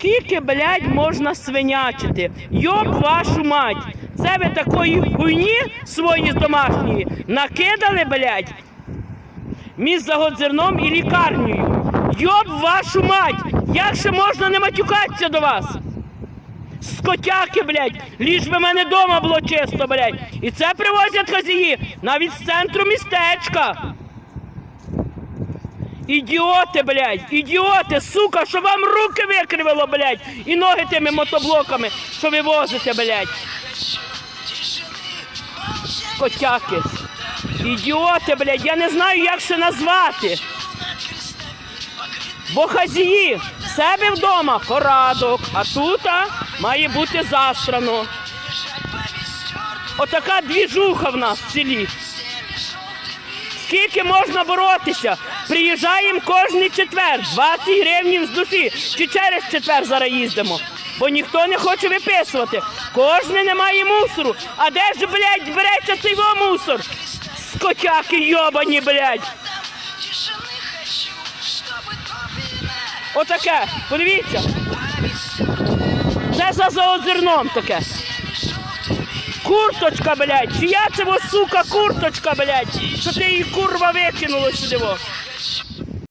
Скільки, блядь, можна свинячити? Йоб вашу мать! Це ви такої хуйні свої домашньої накидали, блядь, між загодзерном і лікарнею. Йоб вашу мать! Як ще можна не матюкатися до вас? Скотяки, блядь, ліж би мене дома було чисто, блядь. І це привозять хазії навіть з центру містечка. Ідіоти, блядь, ідіоти, сука, що вам руки викривило, блядь, і ноги тими мотоблоками, що ви возите, блядь. Скотяки. Ідіоти, блядь, я не знаю, як ще назвати. Бо хазії себе вдома порадок, а тут має бути засрано. Отака двіжуха в нас в селі. Скільки можна боротися? Приїжджаємо кожний четвер, 20 гривень з душі. Чи через четвер зараз їздимо? Бо ніхто не хоче виписувати. Кожний не має мусору. А де ж, блядь, береться цей мусор? Скотяки йобані, блядь. Отаке, подивіться, це за заозерном таке. Курточка, блядь, чия це сука курточка, блядь, що ти її курва викинула сюди.